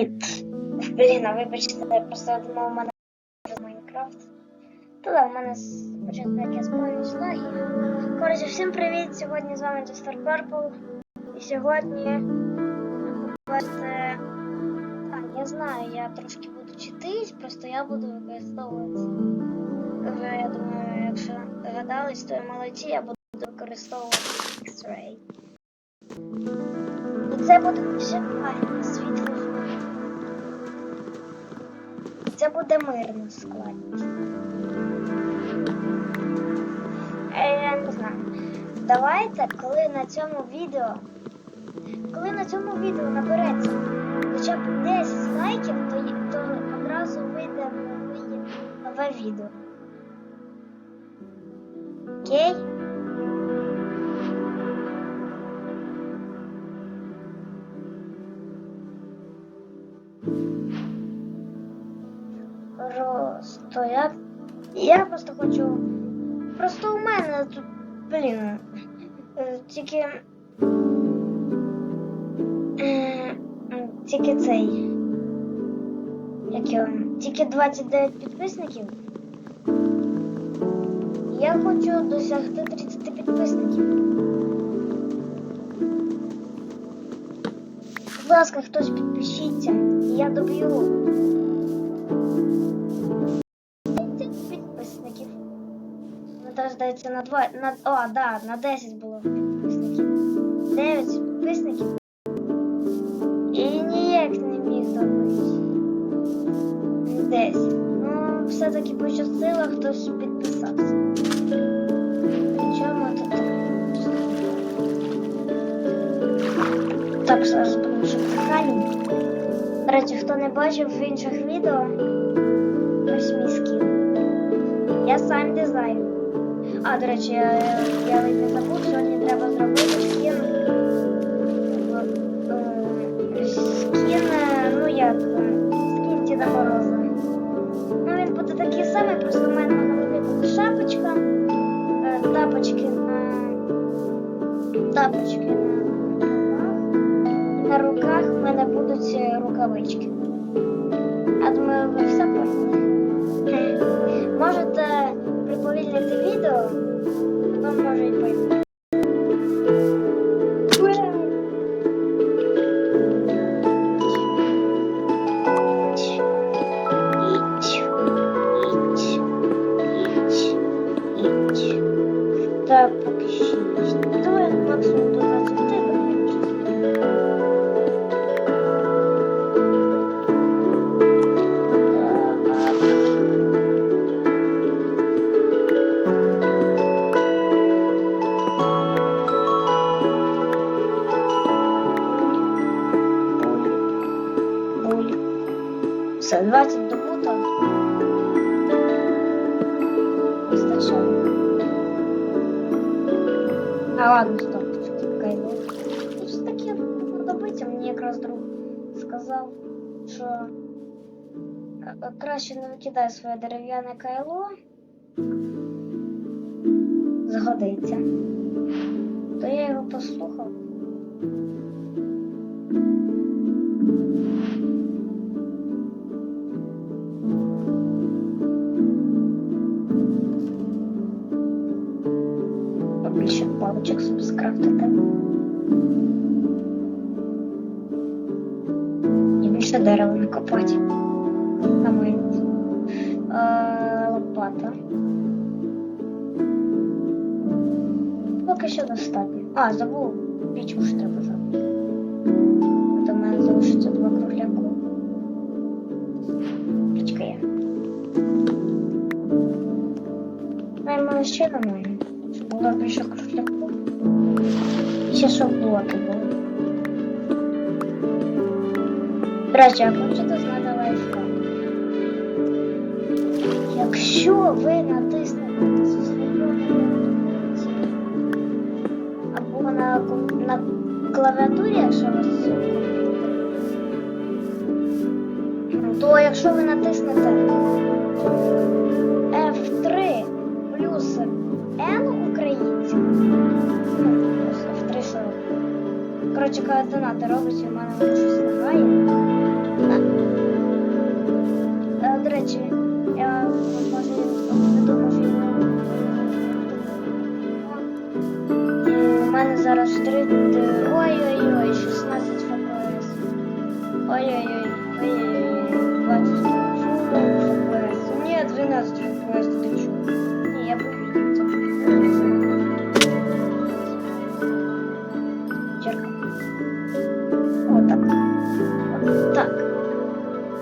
Привіт! Блін, а вибачте, я просто думав, у мене Майнкрафт. Та да, у мене спочатку якесь план і. Коротше, всім привіт! Сьогодні з вами Достер Purple. І сьогодні бачите. А, я знаю, я трошки буду читись, просто я буду використовувати. Ви, я думаю, якщо догадались, то я молодці, я буду використовувати X-Ray. І це буде вживання світло. Це буде мирна складність. Е, Я не знаю. Давайте, коли на цьому відео, коли на цьому відео набереться хоча б 10 лайків, то, то одразу вийде нове, відео. Окей? Я просто хочу. Просто у мене тут, блін. е, Тільки. е, Тільки цей. Як його? Тільки 29 підписників. Я хочу досягти 30 підписників. Будь ласка, хтось підпишіться. Я доб'ю здається на 2. На, о, да, на 10 було підписників. 9 підписників. І ніяк не міг добити. 10. Ну, все-таки пощастило, хтось підписався. Причому тут. Так, зараз будемо шукати. До речі, хто не бачив в інших відео, ось мій скін. Я сам дизайн. А, до речі, я, я не забув, сьогодні треба зробити скін. е, Скін, е, ну як, е, скін Діда Мороза. Ну він буде такий самий, просто в мене на голові буде шапочка, тапочки на тапочки на. На руках в мене будуть рукавички. 20 добуто. Вистачає. А ладно, стоп, чекай. Ну, все таки подобається. Мені якраз друг сказав, що к- краще не викидай своє дерев'яне кайло. Згодиться. То я його послухав. Скрафтити. І більше дерева накопати. На мить. Е, лопата. Поки що достатньо. А, забув. Пічку ж треба зробити. До мене залишиться два кругляку. Пічка є. Маємо ще нормально. Щоб було більше кругляку. Ще щоб блоки були. Речі, а хочете знати лайфхак? Якщо ви натиснете зі своєї або на, на клавіатурі, якщо у вас то якщо ви натиснете F3 плюс N українців, в три слова. Коротше, коли донати робить, у мене воно щось лагає. До речі.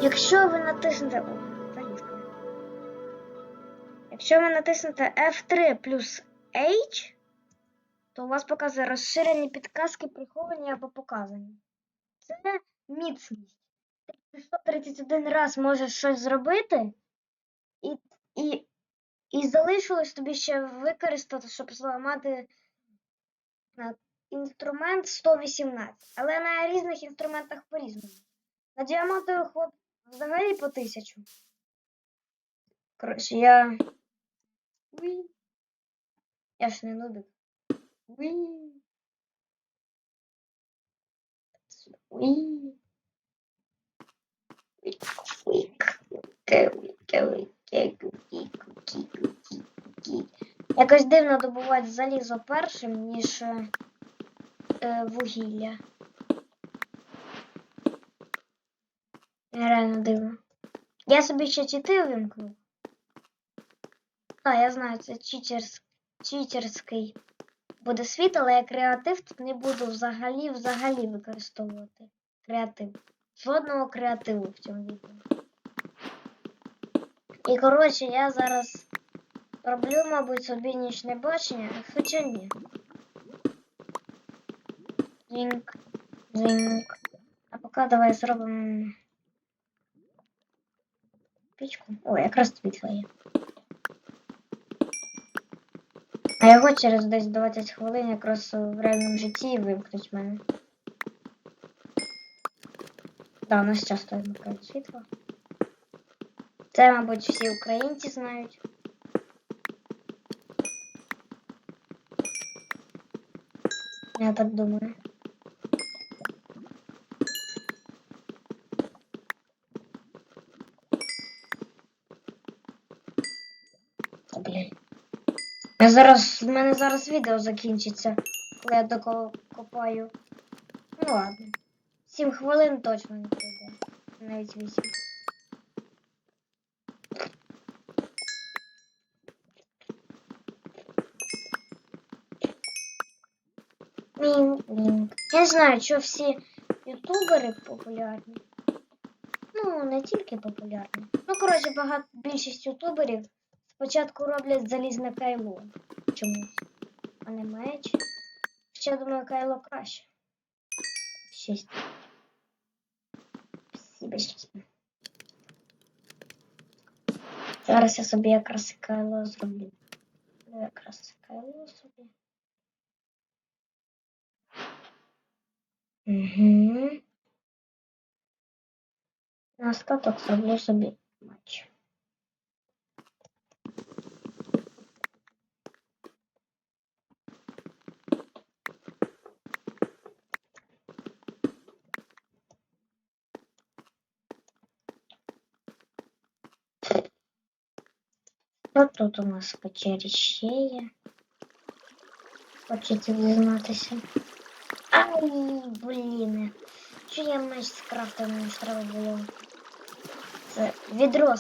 Якщо ви натиснете. Якщо ви натиснете F3 плюс H, то у вас показує розширені підказки, приховані або показані. Це міцність. Ти 131 раз можеш щось зробити, і, і, і залишилось тобі ще використати, щоб зламати е, інструмент 118. Але на різних інструментах по-різному. На діамантових хлоп взагалі по тисячу. Коротше, я. Уі. Я ж не нубик. Уі. Уі. Якось дивно добувати залізо першим, ніж е, вугілля. Реально дивно. Я собі ще чити увімкнув. Так, я знаю, це читерс... читерський буде світ, але я креатив тут не буду взагалі взагалі використовувати. Креатив. Жодного креативу в цьому відео. І коротше, я зараз роблю, мабуть, собі нічне бачення, хоча ні. Дзіньк, дзіньк. А поки давай зробимо пічку. О, якраз світло є. А його через десь 20 хвилин якраз в реальному житті вимкнуть мене. Да, у нас часто вимикають світло. Це, мабуть, всі українці знають. Я так думаю. Та, блін. Я зараз, в мене зараз відео закінчиться, коли я докопаю. Ну ладно. 7 хвилин точно не пройде. Навіть 8. Мінг-мінг. Я не знаю, що всі ютубери популярні. Ну, не тільки популярні. Ну, коротше, багато більшість ютуберів спочатку роблять залізне кайло. Чомусь. А не меч. Ще думаю, кайло краще. Шість. Спасибо. Зараз я собі якраз кайло зроблю. Ну, якраз кайло собі. Угу. На остаток зроблю собі Що тут у нас в печері ще є? Хочете дізнатися. Ай, блін. Що я меч мені ж треба було. Це відро.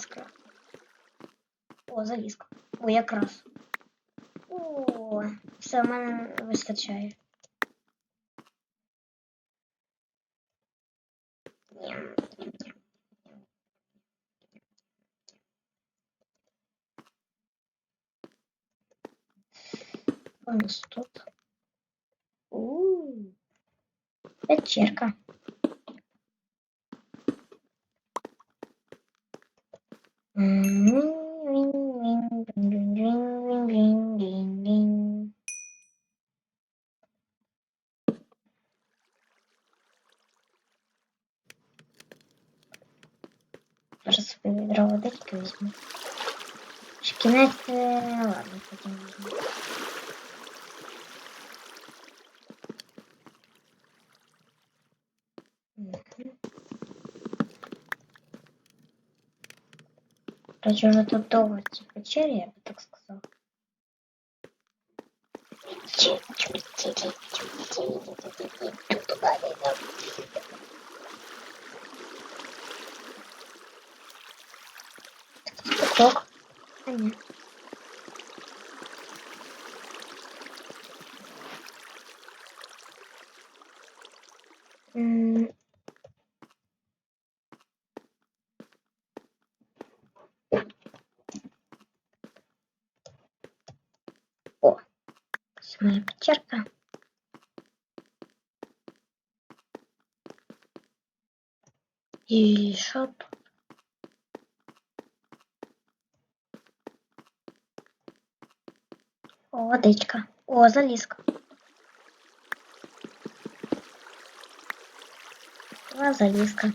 О, залізка. О, якраз. О, все, в мене вистачає. у нас тут? У, печерка. Зараз собі відро водички візьму. Шкінець, е, ладно, потім візьму. Причем это долго типа качали, я бы так сказал. Ток. Понятно. Ось моя печерка. І що тут? О, водичка. О, залізка. О, залізка.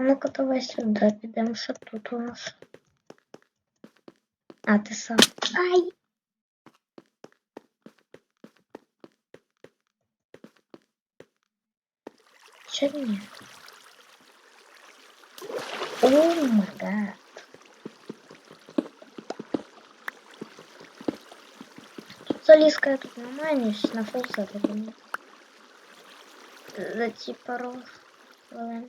А ну-ка давай сюди підемо, що тут у нас. А, ти сам. Ай! Чё не? О май гад. Тут залізка я тут наманюсь на думаю. За ті пару хвилин.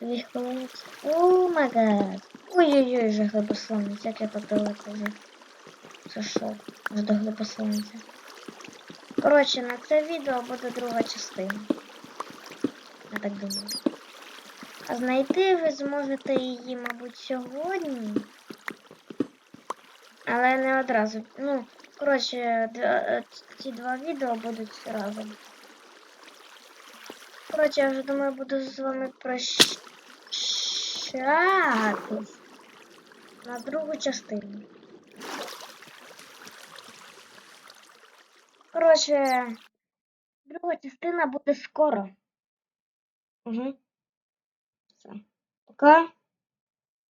Дві хвилини. О май гад. Ой-ой-ой, вже глибословниць, як я так далеко вже зайшов. Аж до глибословниці. Коротше, на це відео буде друга частина. Я так думаю. А знайти ви зможете її, мабуть, сьогодні. Але не одразу. Ну, коротше, е, ці два відео будуть разом. Коротше, я вже думаю, буду з вами прощатись на другу частину. Коротше, друга частина буде скоро. Угу. Все. Пока.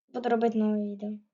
Буду робити нове відео.